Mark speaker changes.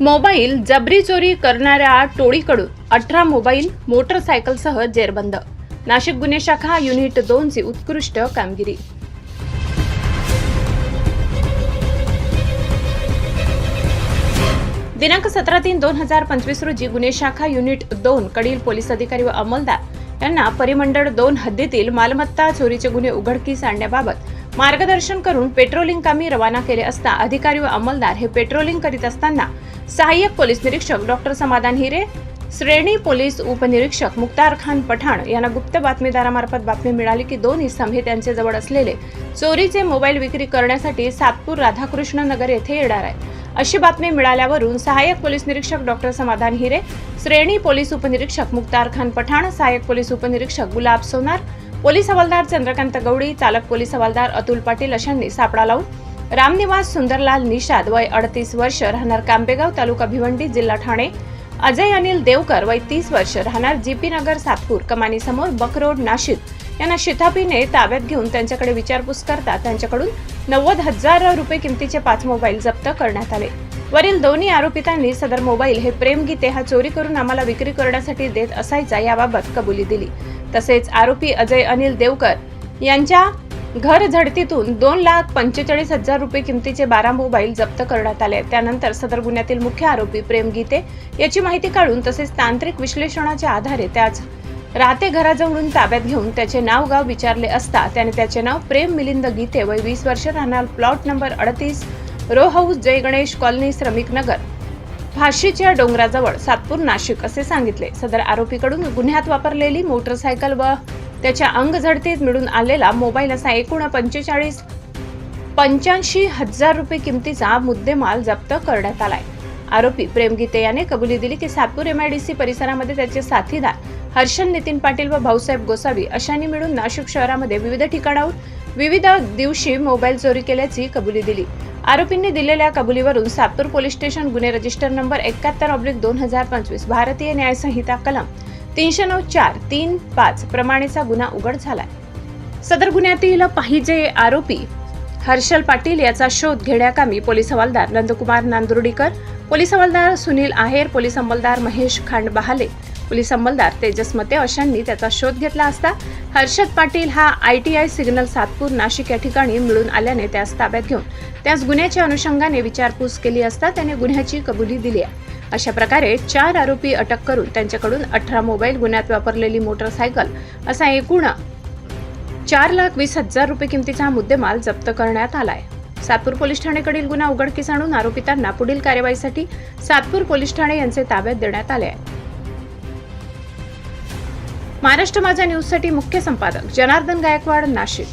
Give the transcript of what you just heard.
Speaker 1: Mobile जबरी चोरी करणाऱ्या टोळीकडून अठरा मोबाईल मोटरसायकलसह जेरबंद. नाशिक गुन्हे शाखा युनिट दोनची उत्कृष्ट कामगिरी. दिनांक सतरा तीन दोन हजार पंचवीस रोजी गुन्हे शाखा युनिट दोन कडील पोलीस अधिकारी व अंमलदार यांना परिमंडळ दोन हद्दीतील मालमत्ता चोरीचे गुन्हे उघडकीस आणण्याबाबत मार्गदर्शन करून पेट्रोलिंग कामी रवाना केले असता अधिकारी व अंमलदार हे पेट्रोलिंग करीत असताना सहाय्यक पोलीस निरीक्षक डॉक्टर समाधान हिरे श्रेणी पोलीस उपनिरीक्षक मुक्तार खान पठाण यांना गुप्त बातमीदारामार्फत बातमी मिळाली की दोन इसम हे त्यांच्या जवळ असलेले चोरीचे मोबाईल विक्री करण्यासाठी सातपूर राधाकृष्ण नगर येथे येणार आहे अशी बातमी मिळाल्यावरून सहाय्यक पोलीस निरीक्षक डॉक्टर समाधान हिरे श्रेणी पोलीस उपनिरीक्षक मुक्तार खान पठाण सहाय्यक पोलीस उपनिरीक्षक गुलाब सोनार पोलीस हवालदार चंद्रकांत गवळी चालक पोलीस हवालदार अतुल पाटील अशांनी सापळा लावून रामनिवास सुंदरलाल निषाद वय अडतीस वर्ष राहणार कांबेगाव तालुका भिवंडी जिल्हा ठाणे अजय अनिल देवकर वय तीस वर्ष राहणार जीपी नगर सातपूर कमानीसमोर बकरोड नाशिक. यांना शिथापीने ताब्यात घेऊन त्यांच्याकडे विचारपूस करता त्यांच्याकडून नव्वद हजार रुपये किमतीचे पाच मोबाईल जप्त करण्यात आले. वरील दोन्ही आरोपितांनी सदर मोबाईल हे प्रेमगीते हा चोरी करून आम्हाला विक्री करण्यासाठी देत असायचा याबाबत कबुली दिली. तसेच आरोपी अजय अनिल देवकर यांच्या घर झडतीतून दोन लाख पंचेचाळीस हजार रुपये किमतीचे बारा मोबाईल जप्त करण्यात आले. त्यानंतर सदर गुन्ह्यातील मुख्य आरोपी प्रेम गीते याची माहिती काढून तसेच तांत्रिक विश्लेषणाच्या आधारे त्याच राहते घराजवळून ताब्यात घेऊन त्याचे नाव गाव विचारले असता त्याने त्याचे नाव प्रेम मिलिंद गीते वय वीस वर्ष राहणार प्लॉट नंबर अडतीस row house Jai Ganesh colony Shramik Nagar. फाशीच्या डोंगराजवळ सातपूर नाशिक असे सांगितले. सदर आरोपीकडून गुन्ह्यात वापरलेली मोटरसायकल व त्याच्या अंग झडतीत मिळून आलेला मोबाईल असा एकूण पंचेचाळीस पंच्याऐंशी हजार रुपये किमतीचा मुद्देमाल जप्त करण्यात आलाय. आरोपी प्रेमगीते याने कबुली दिली की सातपूर एमआयडीसी परिसरामध्ये त्याचे साथीदार हर्षल नितीन पाटील व भाऊसाहेब गोसावी अशांनी मिळून नाशिक शहरामध्ये विविध ठिकाणाहून विविध दिवशी मोबाईल चोरी केल्याची कबुली दिली. आरोपींनी दिलेल्या कबुलीवरून सातपूर पोलीस स्टेशन गुन्हे रजिस्टर नंबर एकाहत्तर ऑब्लिक दोन हजार पंचवीस भारतीय न्याय संहिता कलम तीनशे नऊ चार तीन पाच प्रमाणेचा गुन्हा उघड झालाय. सदर गुन्ह्यातील पाहिजे आरोपी हर्षल पाटील याचा शोध घेण्याकामी पोलीस हवालदार नंदकुमार नांदुर्डीकर पोलीस हवालदार सुनील आहेर पोलीस अंमलदार महेश खांडबहाले पोलीस अंमलदार तेजस मते अशांनी त्याचा शोध घेतला असता हर्षद पाटील हा I T I signal Satpur Nashik या ठिकाणी मिळून आल्याने त्यास ताब्यात घेऊन त्यास गुन्ह्याच्या अनुषंगाने विचारपूस केली असता त्याने गुन्ह्याची कबुली दिली आहे. अशा प्रकारे चार आरोपी अटक करून त्यांच्याकडून अठरा मोबाईल गुन्ह्यात वापरलेली मोटरसायकल असा एकूण चार लाख वीस हजार रुपये किमतीचा मुद्देमाल जप्त करण्यात आलाय. सातपूर पोलीस ठाणेकडील गुन्हा उघडकीस आणून आरोपितांना पुढील कार्यवाहीसाठी सातपूर पोलीस ठाणे यांचे ताब्यात देण्यात आले आहे. महाराष्ट्र माझा न्यूजसाठी मुख्य संपादक जनार्दन गायकवाड नाशिक.